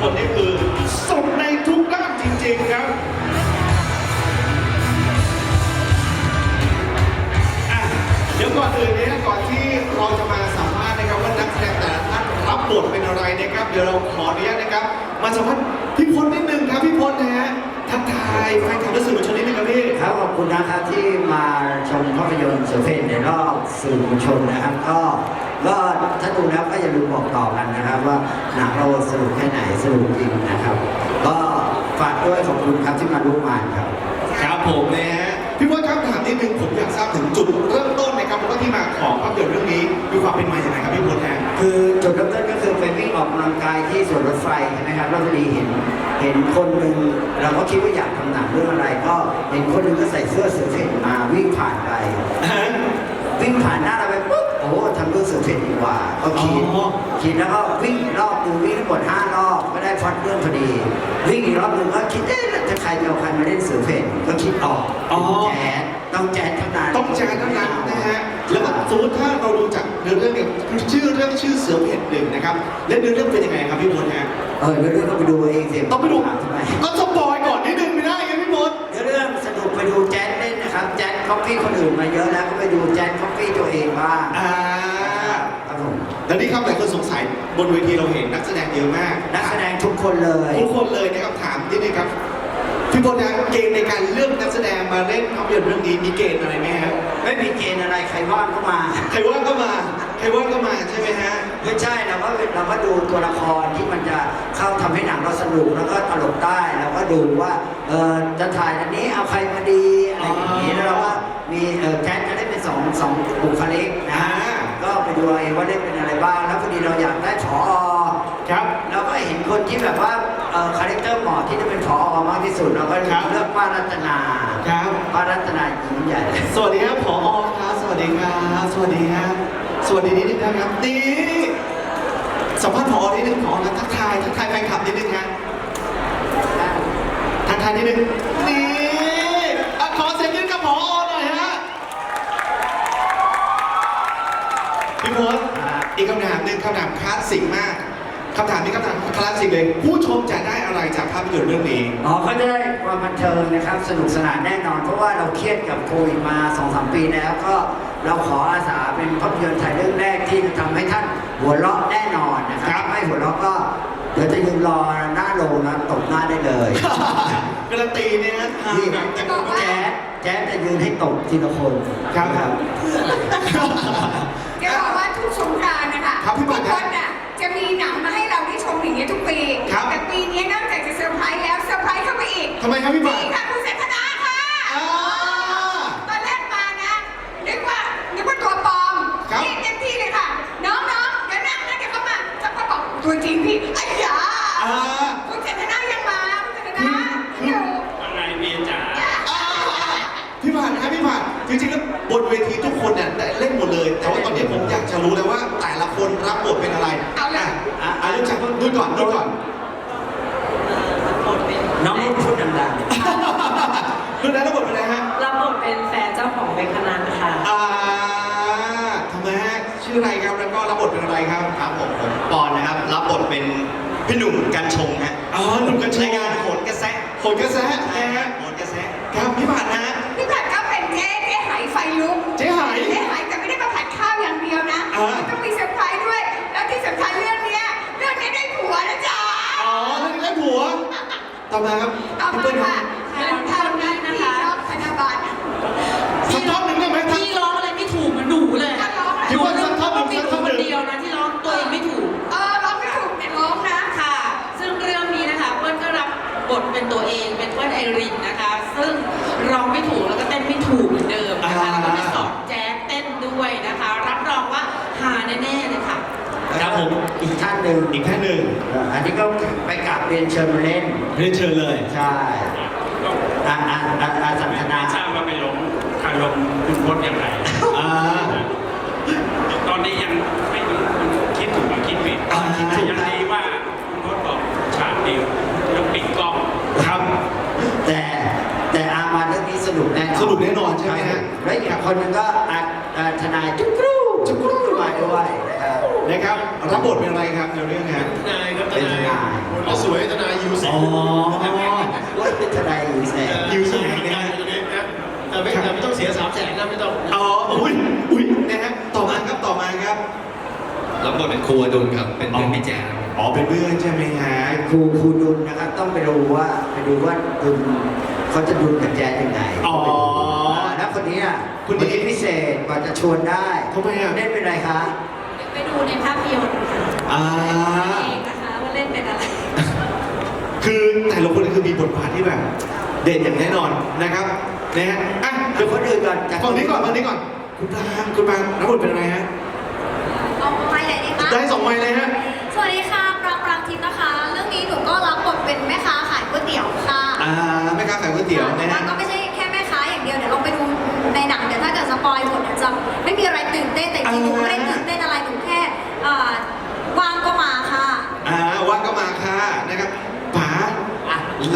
คนนี่คือสุดในทุกด้านจริง ๆ ครับอะเดี๋ยวก่อนอื่นเนี่ยก่อนที่เราจะมาสัมภาษณ์นะครับว่านักแสดงแต่ละท่านรับบทเป็นอะไรนะครับ เดี๋ยวเราขออนุญาตนะครับ มาสัมภาษณ์พี่พลนิดนึงครับพี่พลนะฮะทักทายแฟนคลับและสื่อมวลชนนิดนึงครับพี่ ครับขอบคุณนะครับที่มาชมภาพยนตร์เสือเพ่นในรอบสื่อมวลชนนะครับ ก็ ก็ถ้าดูแล้วก็อย่าลืมบอกต่อกันนะครับว่าหนังเราสนุกแค่ไหนสนุกจริงนะครับ ก็ฝากด้วยขอบคุณครับที่มาร่วมงานครับ ครับผมนะฮะพี่พลครับถามนิดนึงผมอยากทราบถึงจุดเริ่มต้นนะครับว่าที่มาของภาพยนตร์เรื่องนี้มีความเป็นมาอย่างไรครับพี่พลฮะ คือจุดเริ่มต้นก็คือไปวิ่งออกกำลังกายที่สวนรถไฟใช่ไหมครับแล้วพอดีเห็นเห็นคนหนึ่งเราก็คิดว่าอยากทำหนังเรื่องอะไร ก็เห็นคนหนึ่งก็ใส่เสื้อเสือเพ่นมาวิ่งผ่านไป วิ่งผ่านหน้าเราไป ปุ๊บโอ้โหทำเรื่องเสือเพ่นดีกว่าก็ขีดอ๋อขีดแล้วก็วิ่งอีกรอบหนึงวิ่งทั้งหมดห้ารอบก็ได้ฟอดเรื่องพอดี วิ่งอีกรอบหนึงก็คิดเอ๊ะแล้วจะใครจะเอาใครมาเล่นเสือเพ่นก็คิดออกอ๋อแจ๊ดต้องแจ๊ดเท่านั้นต้องแจกเท่านั้นนะฮะแล้วก็สมมติถ้าเราดูจากเนื้อเรื่องเนี่ยชื่อเรื่องชื่อเสือเพ่นหนึ่งนะครับและเนื้อเรื่องเป็นยังไงครับพี่พลฮะเออเดี๋ยวเรื่องต้องไปดูเองสิต้องไปดูถามทำไมก็สปอยก่อนนิดนึงไม่ได้ไงพี่พลเดี๋ยวเรื่องสนุกไปดูแจ๊ดเล่นนะครับแจ๊ดคอฟฟี่คนอื่นมาเยอะแล้วก็ไปดูแจ๊ดคอฟฟี่ตัวเองบ้างอ่าครับผม แล้วนี่ครับหลายคนสงสัยบนเวทีเราเห็นนักแสดงเยอะมากนักแสดงทุกคนเลย ทุกคนเลยนะครับถามนิดนึงครับพี่พลนะเกณฑ์ในการเลือกนักแสดงมาเล่นภาพยนตร์เรื่องนี้มีเกณฑ์อะไรไหมฮะไม่มีเกณฑ์อะไรใครว่างก็มา ใครว่างก็มา ใครว่างก็มาใช่ไหมฮะไม่ใช่เราก็เราก็ดูตัวละครที่มันจะเข้าทำให้หนังเราสนุกแล้วก็ตลกได้แล้วก็ดูว่าเออจะถ่ายอันนี้เอาใครมาดีอะไรอย่างนี้แล้วเราก็มีเออแคทจะได้เป็นสองสองบุคลิกนะอ่าก็ ไปดูเอาเองว่าได้เป็นอะไรบ้างแล้วพอดีเราอยากได้ผอครับ เราก็เห็นคนที่แบบว่าเออคาแรคเตอร์เหมาะที่จะเป็นผอมากที่สุดเราก็ครับเลือกป้ารัตนาครับ ป้ารัตนาหญิงใหญ่สวัสดีครับผอครับ สวัสดีครับสวัสดีครับสวัสดีนิดนึงนะครับนี่สัมภาษณ์ผอนิดนึงผอนะทักทายทักทายแฟนคลับนิดนึงฮะทักทายนิดนึงนี่อะขอเสียงนิดกับผอหน่อยฮะ พี่พศอีก คำถามหนึ่งคำถามคลาสสิกมากคำถามนี้คำถามคลาสสิกเลย ผู้ชมจะได้อะไรจากภาพยนตร์เรื่องนี้ อ๋อก็จะได้ความบันเทิงนะครับ สนุกสนานแน่นอน เพราะว่าเราเครียดกับโควิดมา2อสปีแล้วก็เราขออาสาเป็นภาพยนตร์ไทยเรื่องแรกที่จะทำให้ท่านหัวเราะแน่นอนนะคครัรับ บ ไม่หัวเราะก็เดี๋ยวจะยืนรอหน้าโรงนะตบหน้าได้เลย การันตีเนี่ยนะนี่แต่ผมก็แจ๊ดแจ๊ดจะยืนให้ตบทีละคนครับ ครับ จะบอกว่าทุกสงกรานต์นะคะครับพี่ทุบักตรคครับนน่ะจะมีหนังมาให้เราได้ชมอย่างนี้ยทุกปี ครับ แต่ปีนี้นอกจากจะเซอร์ไพรส์แล้วเซอร์ไพรส์เข้าไปอีกทำไมครับพี่บัตรนี่ค่ะคุณ พี่หนุ่มกันชงฮะอ๋อหนุ่มกันชง รายการโขนกระแสโขนกระแซใช่ะฮะโขนกระแสครับพี่ผัดนะพี่ผัดก็เป็นเจ๊เจ๊ไหายไฟลุกเจ๊ไหเจ๊ไหายแต่ไม่ได้มาผัดข้าวอย่างเดียวนะอ่ต้องมีเซอร์ไพรส์ด้วย แล้วที่สำคัญเรื่องเนี้ยเรื่องนี้ได้ผัวนะจ๊ะ อ๋อได้ผัวต่อมาครับเอาพี่มาปค่ะ หนึ่งอีกท่านหนึ่งเอ่ออันนี้ก็ไปกราบเรียนเชิญมาเล่นเรียนเชิญเลยใช่อาอาอาอาสันทนาไม่ทราบว่าไปหลงคารมคุณพจน์อย่างไรอ่าตอนนี้ยังไม่รู้คุณคิดถูกหรือคิดผิดอ่าคิดถูกยังดีว่าคุณพจน์บอกฉากเดียวแล้วปิดกล้องครับแต่แต่อามาเรื่องนี้สนุกแน่นอนสนุกแน่นอนใช่ไหมฮะและอีกคนหนึงก็อาอาทนายจุ๊กรูจุ๊กรูมาด้วย นะครับนะครับรับบทเป็นอะไรครับในเรื่องฮะทนายครับทเป็นทนายนายคนก็สวยทนายยูเซอ๋อว่าเป็นทนายอยู่แสนยูเซนนนะฮะนะแต่ไม่แต่ไม่ต้องเสียสามแสนนะไม่ต้องอ๋ออุ้ยอุ้ยนะฮะต่อมาครับต่อมาครับรับบทเป็นครูอดุลครับเป็นเพื่อนพี่แจ๊คอ๋อเป็นเพื่อนใช่ไหมฮะครูครูดุลนะครับต้องไปดูว่าไปดูว่าดุลเขาจะดุลกับแจ๊สยังไงอ๋อแล้วคนนี้อะคนนี้พิเศษกว่าจะชวนได้ทำไมอะเล่นเป็นอะไรคะไป ดูในภาพยนตร์ค่ะอ่า เองนะคะว่าเล่นเป็นอะไร คือแต่ละคนคือมีบทบาทที่แบบ เด่นอย่างแน่นอนนะครับนะฮะอะเดี๋ยวคนอื่นก่อนจากฝั่งนี้ก่อนฝั่งนี้ก่อน คุณปรางคุณปรางรับบทเป็นอะไรฮะ เอาไม้ไหนดีคะได้สองไม้เลยฮะ สวัสดีค่ะ ปรางปรางทิพย์นะคะ เรื่องนี้หนูก็รับบทเป็นแม่ค้าขายก๋วยเตี๋ยวค่ะอ่าแม่ค้าขายก๋วยเตี๋ยวแต่นะว่าฮะก็ไม่ใช่แค่แม่ค้าอย่างเดียว เดี๋ยวลองไปดูในหนัง เดี๋ยวถ้าเกิดสปอยหมดเดี๋ยวจะไม่มีอะไรตื่นเต้น แต่จริงๆหนูไม่ได้ตื่นเต้นอะไร หนูแค่อ่าว่างก็มาค่ะ อ่าว่างก็มาค่ะนะครับป๋า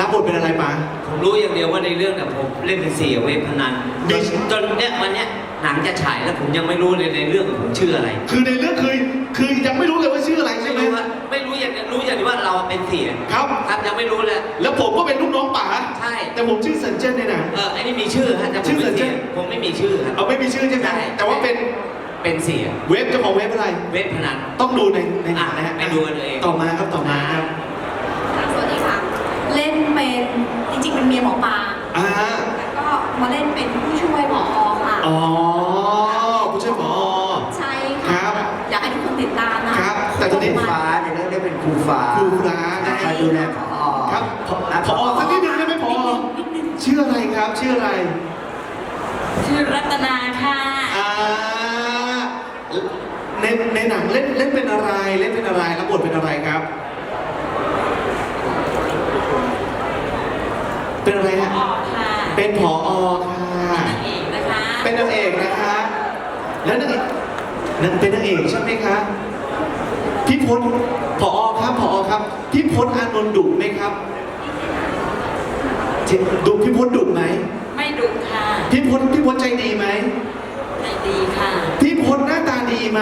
รับบทเป็นอะไรป๋า ผมรู้อย่างเดียวว่าในเรื่องเนี่ยผมเล่นเป็นเสียเว็บพนันมีจนจนเนี่ยวันเนี้ยหนังจะฉายแล้วผมยังไม่รู้เลยในเรื่องผมชื่ออะไรคือในเรื่องคือคือยังไม่รู้เลยว่าชื่ออะไรไม่ใช่ไหมรู้ว่าไม่รู้อย่างเดียวรู้อย่างเดียวว่าเราเป็นเสียครับ ครับยังไม่รู้เลย แล้วผมก็เป็นลูกน้องป๋าใช่ แต่ผมชื่อเซนเจนในหนังเออไอ้นี่มีชื่อฮะแต่ผมเป็นเสียชื่ออะไรผมไม่มีชื่อครับเอาไม่มีชื่อใช่ไหมใช่ แต่ว่าเป็น เป็นเสียเว็บเจ้าของเว็บอะไร เว็บพนัน ต้องดูในในหนังนะฮะอะไปดูกันเองต่อมาครับต่อมาครับสวัสดีค่ะ เล่นเป็นจริงๆเป็นเมียหมอปลาอ่าแล้วก็มาเล่นเป็นผู้ช่วยหมอค่ะ อ๋อผู้ช่วยหมอ ใช่ครัค่ะบอยากให้ทุกคนติดตามนะครับ แต่ตอนนี้ ครูฟ้าในเรื่องได้เป็นครูฟ้าครูฟ้านะคอยดูแลผอครับพอและพอสักนิดนึงได้ไหมพอชื่ออะไรครับ ชื่ออะไร ชื่อรัตนาค่ะ อ่า ในในหนังเล่นเล่นเป็นอะไรเล่นเป็นอะไรรับบทเป็นอะไรครับ เป็นอะไรฮะออกค่ะเป็นผอค่ะนางเอกนะคะเป็นนางเอกนะคะ แล้วนางเอกนางเป็นนางเอกใช่ไหมคะพี่พลผอครับผอครับพี่พลอานนท์ดุไหมครับเจดุพี่พลดุไหมไม่ดุค่ะพี่พลพี่พลใจดีไหมใจดีค่ะ พี่พลหน้าตาดีไหม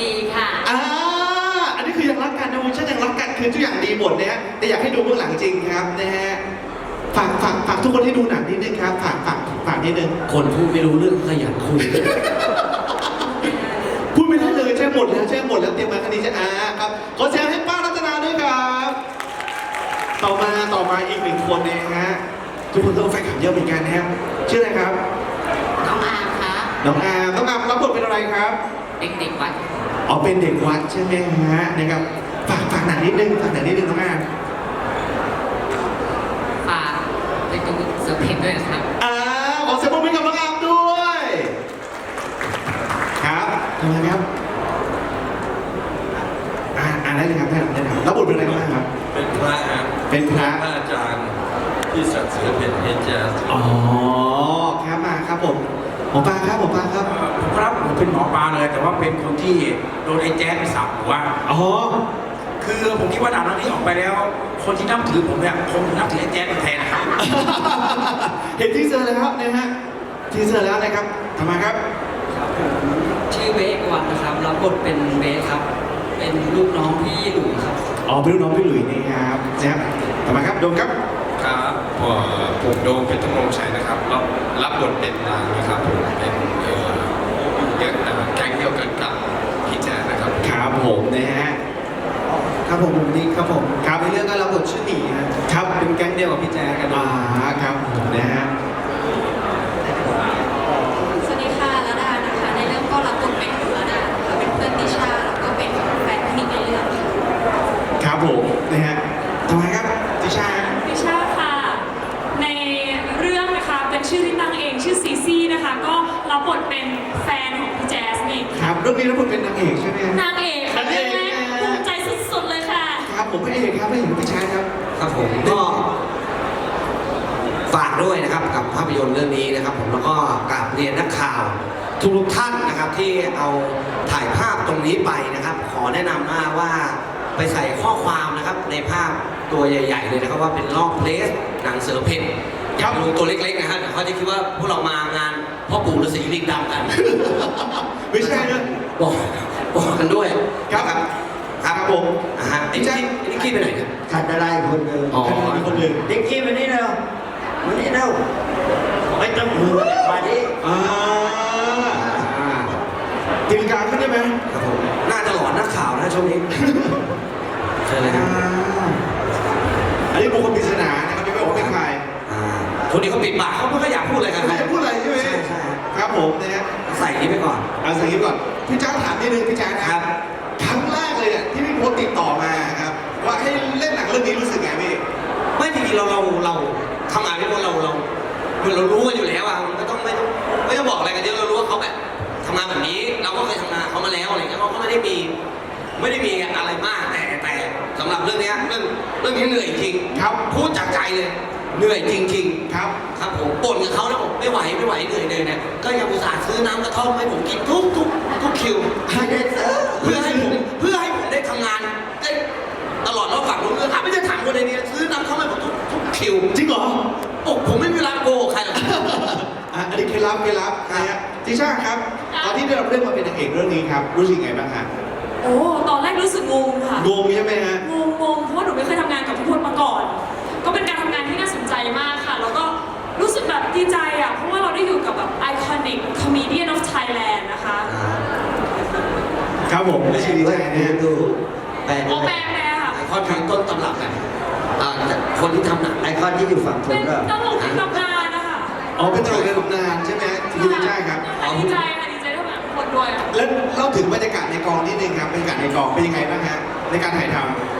ดีค่ะ อ่า อันนี้คือยังรักกันนะคุณฉันยังรักกันคือทุกอย่างดีหมดนะฮะแต่อยากให้ดูเบื้องหลังจริงครับนะฮะฝากฝากฝากทุกคนที่ดูหนังนิดนึงครับฝากฝากฝากนิดนึงคนพูดไม่รู้เรื่องขยันคุย พูดไม่ได้เลยแช่หมดแล้วแช่หมดแล้วเตรียมมาคดีจะอาครับขอเสียงให้ป้ารัตนาด้วยครับ ต่อมาต่อมาอีกหนึ่งคนเองฮะทุกคนต้องแฟนคลับเยอะเหมือนกันนะครับชื่ออะไรครับน้องอามคะ น้องอามน้องอามรับบทเป็นอะไรครับ เด็กๆวัดอ๋อเป็นเด็กวัดใช่ไหมฮะนะครับฝากฝากหนังนิดนึงฝากหนังนิดนึงน้องอามฝากไปดูเสือเพ่นด้วยนะครับ อ่าขอเสียงปรบมือกับน้องอามด้วย ครับทำไมครับอ่าอ่านได้เลยครับได้ได้ครับรับบทเป็นอะไรบ้างครับ เป็นพระครับเป็นพระ พระอาจารย์ที่สัตว์เสือเป็นเฮนแจสอ๋อครับมาครับผม หมอปลาครับหมอปลาครับผมรับผมเป็นหมอปลาเลย แต่ว่าเป็นคนที่โดนไอ้แจ๊สไปสับหัวอ๋อ คือผมคิดว่าหนังเรื่องนี้ออกไปแล้ว คนที่นับถือผมเนี่ยคงนับถือไอ้แจ๊สแทนนะครับเห็นทีเซอร์แล้วนะฮะทีเซอร์แล้วนะครับทำไมครับ ครับผมชื่อเบสวันนะครับรับบทเป็นเบสครับ เป็นลูกน้องพี่หลุยครับ อ๋อเป็นลูกน้องพี่หลุยนี่ครับนะครับทำไมครับโดมครับ ครับผมโดมเพชรธงรงชัยนะครับรับรับบทเป็นนางนะครับผมเป็นเอ่อเยอะนะแก๊งเดียวกันกับพี่แจ๊สนะครับ ครับผมนะฮะครับผมผมนิกครับผมครับในเรื่องก็รับบทชื่อหมีครับครับเป็นแก๊งเดียวกับพี่แจ๊คกันอ่าครับผมนะฮะสวัสดีค่ะระดานะคะ ในเรื่องก็รับบทเป็นระดาค่ะเป็นเพื่อนติชาแล้วก็เป็นแฟนพี่นิกในเรื่องค่ะครับผมนะฮะทำไมครับติชา ดิชาค่ะ ในเรื่องนะคะเป็นชื่อที่ตั้งเอง ชื่อซีซี่นะคะ ก็รับบทเป็นแฟนของพี่แจ๊สนี่ครับเรื่องนี้รับบทเป็นนางเอกใช่ไหมฮะ นางเอกค่ะนางเอกเรื่องแรกภูมิใจสุดๆเลยค่ะ ครับผมพระเอกครับพระเอกติชาครับ ครับผมก็ฝากด้วยนะครับกับภาพยนตร์เรื่องนี้นะครับ ผมแล้วก็กราบเรียนนักข่าวทุกๆท่านนะครับ ที่เอาถ่ายภาพตรงนี้ไปนะครับ ขอแนะนำว่าว่าไปใส่ข้อความนะครับในภาพตัวใหญ่ ๆ เลยนะครับ ว่าเป็นลอกเพลสหนังเสือเพ่น อย่าไปดูตัวเล็กๆนะฮะเดี๋ยวเขาจะคิดว่าพวกเรามางานพ่อปู่ฤาษีลิงดำกันไม่ใช่นะบอกบอกกันด้วยครับครับครับผมอ่าฮะไอ้นี่ไอ้นี่ขี้ไปไหนเนี่ย ขัดอะไรคนหนึ่งอ๋อมีคนหนึ่งเด็กกี้มานี่เร็วมานี่เร็วไม่ต้องมือมาดิอ่าอ่าตีลังกาขึ้นได้ไหมครับผมน่าจะหลอนนักข่าวนะช่วงนี้เชิญเลยคอ่ารับอันนี้บุคคลปริศนานะครับยังไม่บอกว่าเป็นใคร อ่าคนนี้เขาปิดปากเขาไม่ค่อยอยากพูดอะไรกันไม่ได้พูดอะไรใช่ไหมใช่ใช่ครับผมนะฮะใส่อย่างนี้ไปก่อน เอาสักนิดก่อนพี่จ้าถามนิดนึงพี่จ้านะครับครั้งแรกเลยเนี่ยที่พี่โพสต์ติดต่อมาครับว่าให้เล่นหนังเรื่องนี้รู้สึกไงพี่ไม่จริงๆเราเราเราทำงานที่ว่าเราเราเหมือนเรารู้กันอยู่แล้วอะมันก็ต้องไม่ต้องไม่ต้องบอกอะไรกันเยอะเรารู้ว่าเขาแบบทำงานแบบนี้เราก็เคยทำงานเขามาแล้วอะไรเงี้ยเขาก็ไม่ได้มี ไม่ได้มีอะไรมากแต่แต่สำหรับเรื่องเนี้ยเรื่องเรื่องนี้เหนื่อยจริงครับพูดจากใจเลย เหนื่อยจริง ๆ ครับ ครับผมบ่นกับเขาแล้วผมไม่ไหวไม่ไหวเหนื่อยเลยเนี่ยก็ยังอุตส่าห์ซื้อน้ำกระท่อมให้ผมกินทุกทุกทุกคิวไม่ได้ซื้อเพื่อให้ผมเพื่อให้ผมได้ทำงานได้ตลอดรอบฝั่งนู้นเรื่องอะไม่ใช่ถามคนในนี้ซื้อน้ำเข้าให้ผมทุกทุกคิวจริงเหรอโอ้ผมไม่มีเวลาโกหกใครหรอก อะอันนี้เคล็ดลับเคล็ดลับนะฮะติชาครับ ตอนที่ได้รับเรื่องมาเป็นนางเอกเรื่องนี้ครับ รู้สึกไงบ้างฮะโอ้ตอนแรกรู้สึกงงค่ะ งงใช่ไหมฮะ งงงงเพราะว่าหนูไม่เคยทำงานกับพี่พลมาก่อน ก็เป็นการ ใจมากค่ะ แล้วก็รู้สึกแบบดีใจอะ เพราะว่าเราได้อยู่กับแบบไอคอนิกคอมเมดี้ of Thailand นะคะครับผมรู้สึกดีใจนะฮะดูแปลโอด้วยแปลแปลค่ะไอคอนคือต้นตำรับไงอ่าแต่คนที่ทำหนังไอคอนที่อยู่ฝั่งทเป็นนก็ตลกในตำนานนะคะอ๋อเป็นตลกในตำนานใช่ไหมคุณติชาครับดีใจค่ะดีใจที่ทำงานกับคนด้วยอะแล้วเล่าถึงบรรยากาศในกองนิดนึงครับบรรยากาศในกองเป็นยังไงบ้างฮะในการถ่ายทงงเหมือนกัน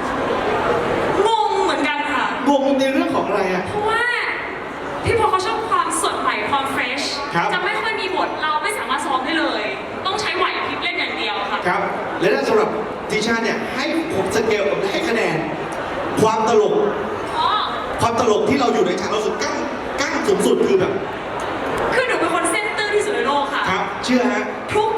ค่ะำงงในเรื่องของอะไรฮะเพราะว่าพี่พอเขาชอบความสดใหม่ความเฟรชครับ จะไม่ค่อยมีบทเราไม่สามารถซ้อมได้เลย ต้องใช้ไหวพริบเล่นอย่างเดียวค่ะ ครับ และถ้าสำหรับติชาเนี่ยให้ผมสเกลให้คะแนน ความตลก อ๋อ ความตลกที่เราอยู่ในฉากเราสุดกั้งกั้งสูงสุดคือแบบคือหนูเป็นคนเส้นตื้นที่สุดในโลกค่ะ ครับ เชื่อฮะ ทุก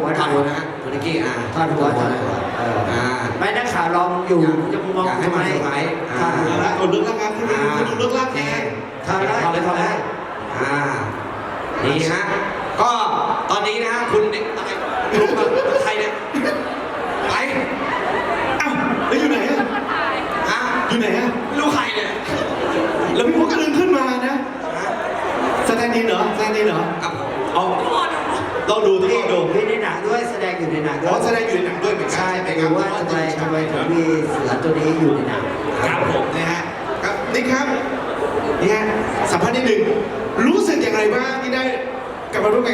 กกี้ถอดหัวถอดหัวนะฮะคุณนิกกี้อ่าถอดหัวถอดหัวเอออ่าไม่นักข่าวลองอยู่จะมองอยากให้ทำไมมาเซอร์ไพรส์ถอดหัวเอาละคนเลือกรักครับคุณดูคุณดูเลือกรักโอเคนะฮะถอดได้ถอดเลยถอดเลยอ่านี่ฮะก็ตอนนี้นะฮะคุณนิกอะไร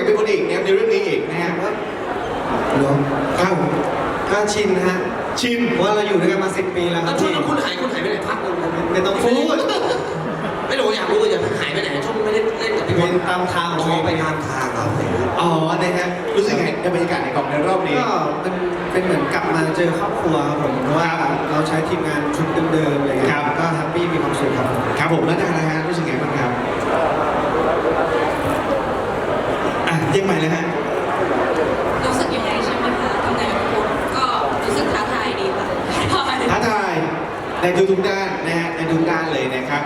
กลับมาร่วมงานกับเป็นคนอีกเนี่ยในเรื่องนี้อีกนะฮะเนาะครับผมก็ชินนะฮะชินเพราะว่าเราอยู่ด้วยกันมาสิบปีแล้วคแล้รัวบช่วที่งนั้นคุณหายคุณหายไปไหนพักหนึงไม่ต้องพูพูดดไม่รู้อยากรู้อยากหายไปไหนช่วงไม่ได้เล่นกับพี่บเป็อลนตามทางอ๋อไปงานทางเอาเลยอ๋อนะฮะรู้สึกไงในบรรยากาศในกองในรอบนี้ ก็เป็นเป็นเหมือนกลับมาเจอครอบครัวครับผมเพราะว่าเราใช้ทีมงานชุดเดิมๆอะไรเงี้ยครับ ก็แฮปปี้มีความสุขครับผมครับผมแล้วดานะฮะรู้สึกไงบ้างครับอะ เรียกใหม่เลยฮะรู้สึกยังไงใช่ไหมคะทำงานกับคุณก็รู้สึกท้าทายดีค่ะท้าทายในทุกๆด้านนะฮะในทุกด้านเลยนะครับ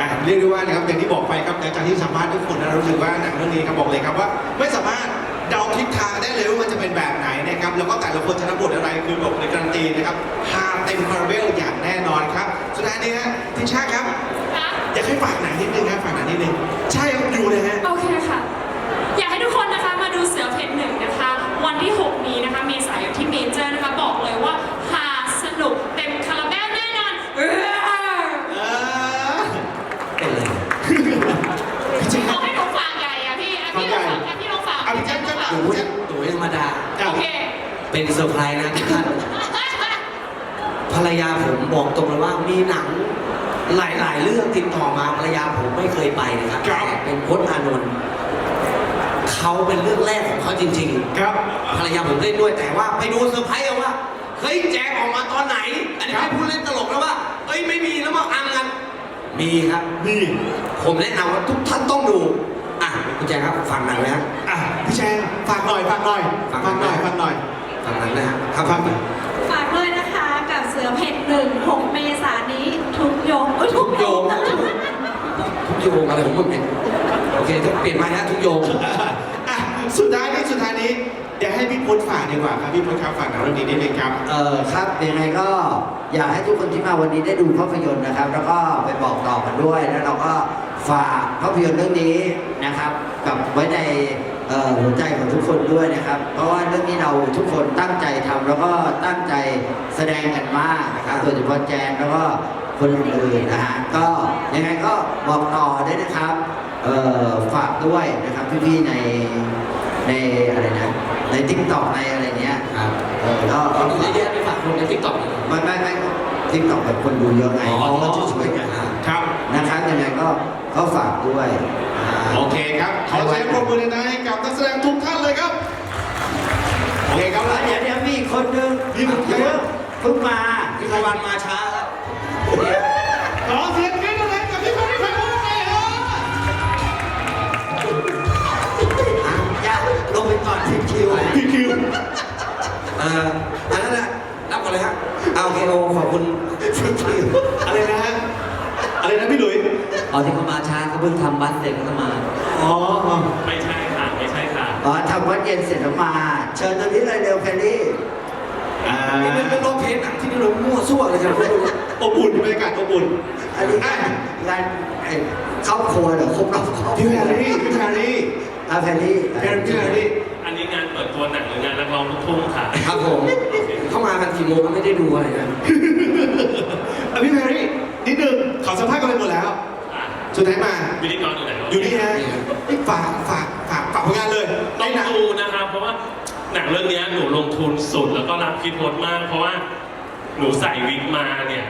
อะเรียกได้ว่านะครับอย่างที่บอกไปครับหลังจากที่สัมภาษณ์ทุกคนนะเรารู้สึกว่าหนังเรื่องนี้ครับบอกเลยครับว่า ไม่สามารถเดาทิศทางได้เลยว่ามันจะเป็นแบบไหนนะครับแล้วก็แต่ละคนจะรับบทอะไรคือบอกในการันตีนะครับฮาเต็มคาราเบลอย่างแน่นอนครับสุดท้ายนี้ฮะทิชาครับคะอยากให้ฝากหนังนิดนึงครับฝากหนังนิดนึงใช่ครับดูเลยฮะโอเคค่ะ อยากให้ทุกคนนะคะมาดูเสือเพชรหนึ่งนะคะ วันที่ 6 นี้นะคะเมษายนที่เมเจอร์นะคะบอกเลยว่าหาสนุกเต็มคาราเบลแน่นอนเออเออเป็นเลยพี่แจ๊คเขาให้หนูฝากใหญ่อะพี่อะพี่ลองฝากอะพี่ลองฝากเอาพี่แจ๊คก็ฝากหนูหนูธรรมดา โอเคเป็นเซอร์ไพรส์นะทุกท่านภรรยาผมบอกตรงเลยว่ามีหนังหลาย ๆ เรื่องติดต่อมาภรรยาผมไม่เคยไปนะครับครับแต่เป็นพจน์อานนท์ เขาเป็นเรื่องแรกของเขาจริงๆครับภรรยาผมเล่นด้วยแต่ว่าไปดูเซอร์ไพรส์เอาว่าเฮ้ยแจกออกมาตอนไหน อันนี้ครับไม่พูดเล่นตลกแล้วว่าเฮ้ยไม่มีแล้วมาอังกันมีครับนี่ผมแนะนำว่าทุกท่านต้องดูอะคุณแจคครับฟังหนังนะฮะอะพี่แจ๊คฝากหน่อยฝากหน่อยฝากฝากหน่อยฝากหน่อยฟังหนังนะฮะครับฝากหน่อยฝากด้วยนะคะกับเสือเผ็ดหนึ่งหกเมษายนนี้ทุกโยงเอ้ยทุกโยงทุกโยงอะไรของมึงเนี่ย โอเคต้องเปลี่ยนมาฮะทุกโยงอะสุดท้ายนี้สุดท้ายนี้เดี๋ยวให้พี่พลฝากดีกว่าครับพี่พลครับฝากหนังเรื่องนี้นิดนึงครับ เออครับยังไงก็อยากให้ทุกคนที่มาวันนี้ได้ดูภาพยนตร์นะครับ แล้วก็ไปบอกต่อกันด้วย แล้วเราก็ฝากภาพยนตร์เรื่องนี้นะครับกับไว้ในเอ่อหัวใจของทุกคนด้วยนะครับ เพราะว่าเรื่องนี้เราทุกคนตั้งใจทำแล้วก็ตั้งใจแสดงกันมากนะครับโดยเฉพาะแจนแล้วก็คนอื่นๆนะฮะก็ยังไงก็บอกต่อได้วยนะครับเอ่อ ฝากด้วยนะครับพี่ๆในในอะไรนะในทิกตอกในอะไรเนี้ยครับเออก็เอาดูเยอะแยะไปฝากคนในทิกตอกไม่ไม่ไม่ทิกตอกแบบคนดูเยอะไงอ๋อก็จะช่วยกันครับนะครับยังไงก็ก็ฝากด้วยอ่าโอเคครับขอเสียงปรบมือดังๆให้กับนักแสดงทุกท่านเลยครับโอเคครับแล้วเดี๋ยวเดี๋ยวมีอีกคนนึงมีคนเยอะเพิ่งมาพี่ไพวันมาช้าแล้วขอเสียงกรี๊ดดัง อาที่เขามาช้าเขาเพิ่งทำบัสเสร็จก็มาอ๋อไม่ใช่ค่ะไม่ใช่ค่ะอ๋อทำวัดเย็นเสร็จแล้วมา เชิญตรงนี้เลยเร็วแคลรี่อ่านี่เป็นเป็นโรงเพลงหนังที่นี่เรามั่วซั่วเลยครับคุณดูอบอุ่นบรรยากาศอบอุ่นอันนี้งานงานไอ้ครอบครัวเหรอครบรอบครอบคพี่รัวแพรรี่พี่แพรรี่อะแพรรี่พี่แพรพี่แพรรี่อันนี้งานเปิดตัวหนังหรืองานนักร้องลูกทุ่งค่ะครับผมเข้ามากันกี่โมงก็ไม่ได้ดูอะไรนะอะพี่แพรรี่ สุดท้ายมาวิธีกรอยู่ไหนวะอยู่นี่ฮะฝากฝากฝากฝากผลงานเลยต้ในองหนัง ดูนะครับ เพราะว่าหนังเรื่องนี้หนูลงทุนสุดแล้วก็รับคิดโทษมาก เพราะว่าหนูใส่วิกมาเนี่ย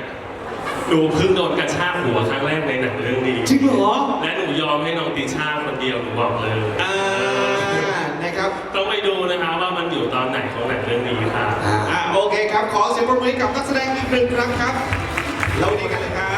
หนูเพิ่งโดนกระชากหัวครั้งแรกในหนังเรื่องนี้จริงเหรอ และหนูยอมให้น้องติช่าคนเดียวหนูบอกเลยอ่านะครับต้องไปดูนะคะว่ามันอยู่ตอนไหนของหนังเรื่องนี้ค่ะ อ่าอะโอเคครับ ขอเสียงปรบมือให้กับนักแสดงอีกหนึ่งครั้งครับ เราดีกันเลยครับ